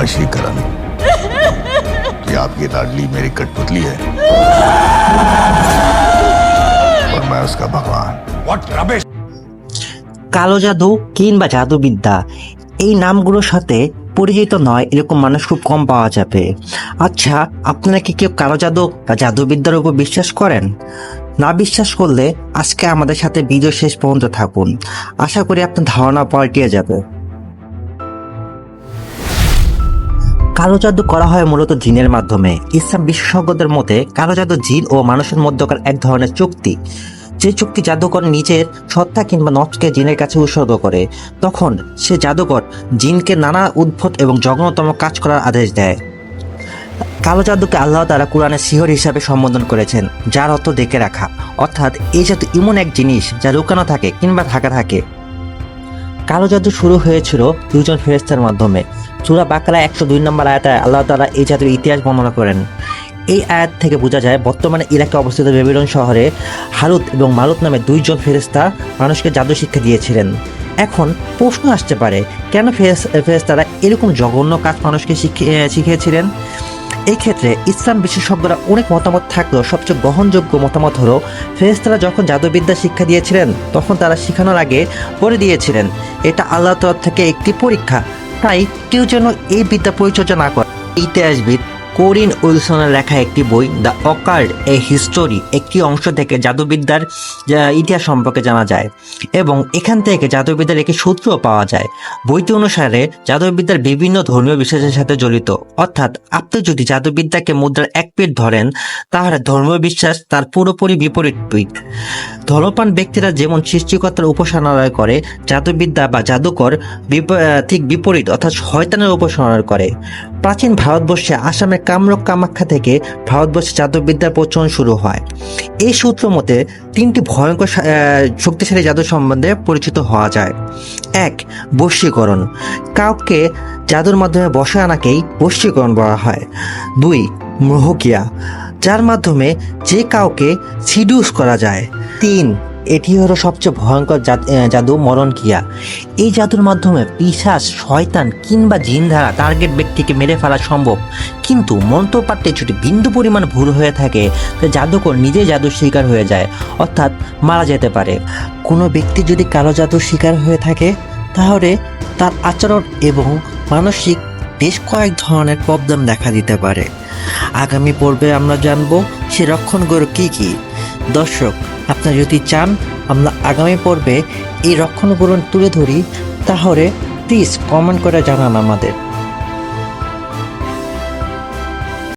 बदमाशी करानी कि आपकी लाडली मेरी कठपुतली है और मैं उसका भगवान কালো জাদু কিংবা জাদুবিদ্যা এই নামগুলোর সাথে পরিচিত নয় এরকম মানুষ খুব কম পাওয়া যাবে আচ্ছা আপনারা কি কেউ কালো জাদু বা জাদুবিদ্যার উপর বিশ্বাস করেন না বিশ্বাস করলে আজকে আমাদের সাথে ভিডিও শেষ পর্যন্ত থাকুন আশা করি আপনার ধারণা পাল্টিয়ে যাবে কালো জাদু করা হয় মূলত জিনের মাধ্যমে। ইসলাম বিশেষজ্ঞদের মতে, কালো জাদু জিন ও মানুষের মধ্যকার এক ধরনের চুক্তি। যে চুক্তি জাদুকর নিজের সত্তা কিংবা নফসকে জিনের কাছে উৎসর্গ করে, তখন সে জাদুকর জিনকে নানা উদ্ভট এবং জঘন্যতম কাজ করার আদেশ দেয়। কালো জাদুকে আল্লাহ তারা কোরআনে শিহর হিসাবে সম্বোধন করেছেন, যার অর্থ দেখে রাখা। অর্থাৎ, এই জাদু এমন এক জিনিস যা লুকানো থাকে কিংবা ঢাকা থাকে। কালো জাদু শুরু হয়েছিল দুজন ফেরেস্তার মাধ্যমে। সুরা বাকরা একশো দুই নম্বর আয়াতে আল্লাহ তালা এই জাদুর ইতিহাস বর্ণনা করেন। এই আয়াত থেকে বোঝা যায়, বর্তমানে ইরাকে অবস্থিত বেবিলন শহরে হারুত এবং মারুত নামে দুইজন ফেরেস্তা মানুষকে জাদু শিক্ষা দিয়েছিলেন। এখন প্রশ্ন আসতে পারে, কেন ফেরেস ফেরেস্তারা এরকম জঘন্য কাজ মানুষকে শিখিয়ে শিখিয়েছিলেন? এই ক্ষেত্রে ইসলাম বিশেষজ্ঞরা অনেক মতামত থাকলেও সবচেয়ে গ্রহণযোগ্য মতামত হলো ফেরেস্তারা যখন জাদুবিদ্যা শিক্ষা দিয়েছিলেন, তখন তারা শেখানোর আগে পড়ে দিয়েছিলেন, এটা আল্লাহ তরফ থেকে একটি পরীক্ষা। তাই কেউ যেন এই বিদ্যা পরিচর্যা না করে ইতিহাসবিদ কোরিন উইলসনের লেখা একটি বই, দ্য অকার্ড, এ হিস্টোরি, একটি অংশ থেকে জাদুবিদ্যার ইতিহাস সম্পর্কে জানা যায়, এবং এখান থেকে জাদুবিদ্যার একটি সূত্রও পাওয়া যায়। বইটি অনুসারে, জাদুবিদ্যার বিভিন্ন ধর্মীয় বিশ্বাসের সাথে জড়িত। অর্থাৎ, আপনি যদি জাদুবিদ্যাকে মুদ্রার এক পিঠ ধরেন, তাহলে ধর্মীয় বিশ্বাস তার পুরোপুরি বিপরীত পিঠ ধর্মপান ব্যক্তিরা যেমন সৃষ্টিকর্তার উপাসনালয় করে, জাদুবিদ্যা বা জাদুকর ঠিক বিপরীত, অর্থাৎ শয়তানের উপাসনা করে। প্রাচীন ভারতবর্ষে আসামের কামরূপ কামাখ্যা থেকে ভারতবর্ষে জাদুবিদ্যার প্রচলন শুরু হয়। এই সূত্র মতে, তিনটি ভয়ঙ্কর শক্তিশালী জাদু সম্বন্ধে পরিচিত হওয়া যায়। এক বশীকরণ কাউকে জাদুর মাধ্যমে বসে আনাকেই বশীকরণ বলা হয়। দুই, মোহকিয়া। যার মাধ্যমে যে কাউকে সিডিউস করা যায়। তিন এটি হলো সবচেয়ে ভয়ঙ্কর জাদু মরণ কিয়া এই জাদুর মাধ্যমে পিশাচ, শয়তান কিংবা জিন দ্বারা টার্গেট ব্যক্তিকে মেরে ফেলা সম্ভব। কিন্তু মন্ত্রপাঠ্যে যদি বিন্দু পরিমাণ ভুল হয়ে থাকে, তো জাদুকর নিজেই জাদুর শিকার হয়ে যায়, অর্থাৎ মারা যেতে পারে। কোনো ব্যক্তি যদি কালো জাদুর শিকার হয়ে থাকে, তাহলে তার আচরণ এবং মানসিক বেশ কয়েক ধরনের প্রবলেম দেখা দিতে পারে। আগামী পর্বে আমরা জানব সে রক্ষণগুলো কী কী। দর্শক, আপনারা যদি চান, আমরা আগামী পর্বে এই রক্ষণগুলো তুলে ধরি, তাহলে প্লিজ কমেন্ট করে জানান আমাদের।